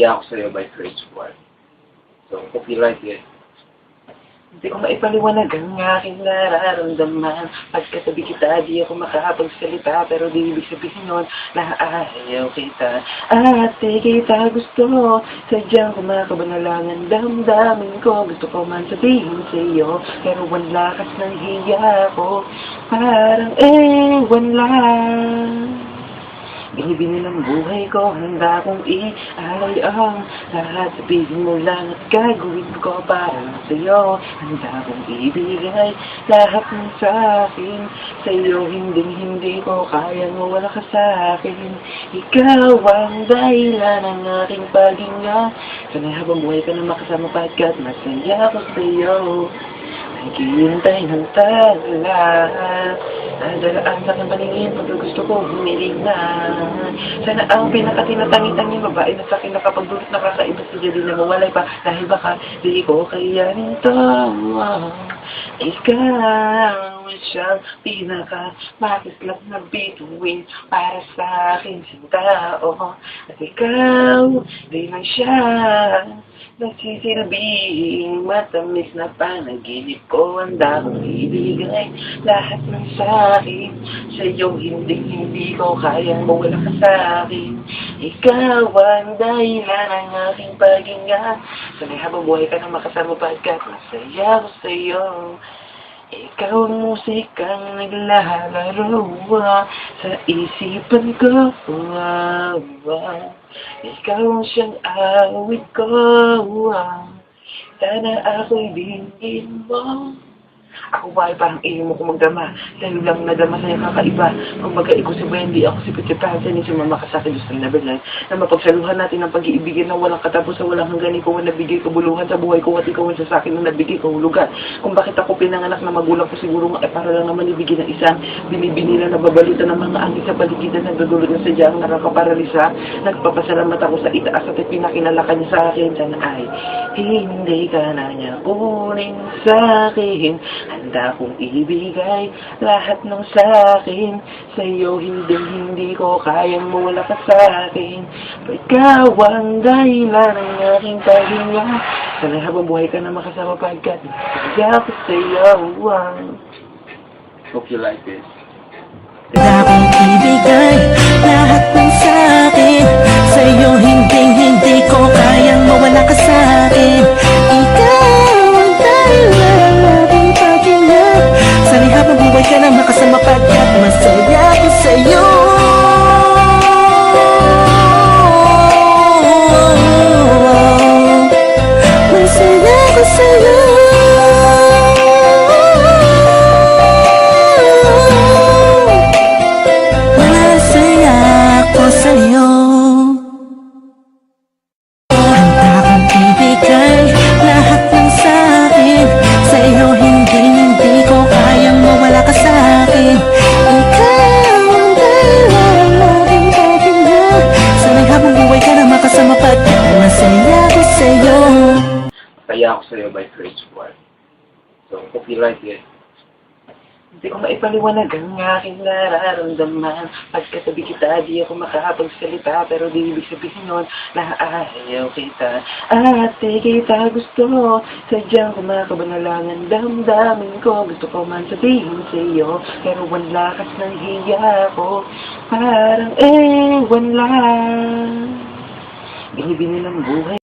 Kaya ako sa'yo by Chris Ward. So, like it. Hindi ko maipaliwanag ang aking nararamdaman. Pagkatabi kita, di ako makapagsalita Pero di ibig sabihin nun na ayaw kita. At di kita gusto Sadyang kumakabanalangan damdamin ko. Gusto ko man sabihin sa'yo Pero wala kas ng hiya ko. Parang ewan lang Binibini ng buhay ko, handa kong i-alay ang lahat. Sabihin mo lang at gagawin ko para sa'yo. Handa kong ibigay lahat ng sa'kin Sa'yo hindi hindi ko kayang mawala ka sa'kin Ikaw ang dahilan ng aking paghinga. Sana'y habang buhay ka na makasama pagkat masaya ko sa'yo Naghihintay ng talas Nadalaan sa aking paningin pag gusto ko humiling na. Sana ang pinakatinatangi-tangi babae na sa akin nakapagdulot na kakaiba siya din na mawalay pa. Dahil baka di ko kaya nito. Ikaw siyang pinaka makislap na bituin para sa akin sintao. At ikaw di lang siya Nagsisilbing matamis na panaginip ko. Ang dakong ibigay lahat ng sakin. Sa'yo hindi hindi ko kayang mawala ka sa'kin Ikaw ang dahilan ng aking paghinga. Sana'y habang buhay ka na makasama pagkat masaya ko sa'yo ikaw ang musikang naglalaro ah, sa isipan ko. Ikaw ang siyang awit ko. Sana ako'y bingin mo. Ako ba ay parang iyo mo kung magdama dahil lang nadama sa'yo kakaiba. Kung baga ikaw si Wendy, ako si Petit Pansan, ni sumama ka sa akin Diyos ng Neverland, na mapagsaluhan natin ang pag-iibigin na walang katapos sa walang hanggan, ikaw ang nabigay kabuluhan sa buhay ko at ikaw ang sa akin ang nabigay kahulugan. Kung bakit ako pinanganak na magulang ko siguro nga ay para lang naman ibigin ng isang binibinila na babalita ng mga angin sa balikidan na nagdudulot ng sadyang nakakaparalisa. Nagpapasalamat ako sa itaas at pinakinala ka niya sa akin. Sana ay hindi ka na niya kunin sa akin. Handa kong ibigay lahat ng sakin Sa'yo hindi hindi ko kayang mawala ka sa akin Ikaw ang dahilan ng aking paghinga Sana habang buhay ka na makasama pagkat Kaya ko sa'yo Hope you like this. Ako sa'yo by Chris Ward. So, like it. Hindi ko maipaliwanag ang aking nararamdaman. Pagkatabi kita, di ako makapagsalita Pero di ibig sabihin nun na ayaw kita. At di kita gusto Sadyang kumakabanalangan damdamin ko. Gusto ko man sabihin sa'yo Pero wala kas ng hiya ko Parang ewan lang Binibini ng buhay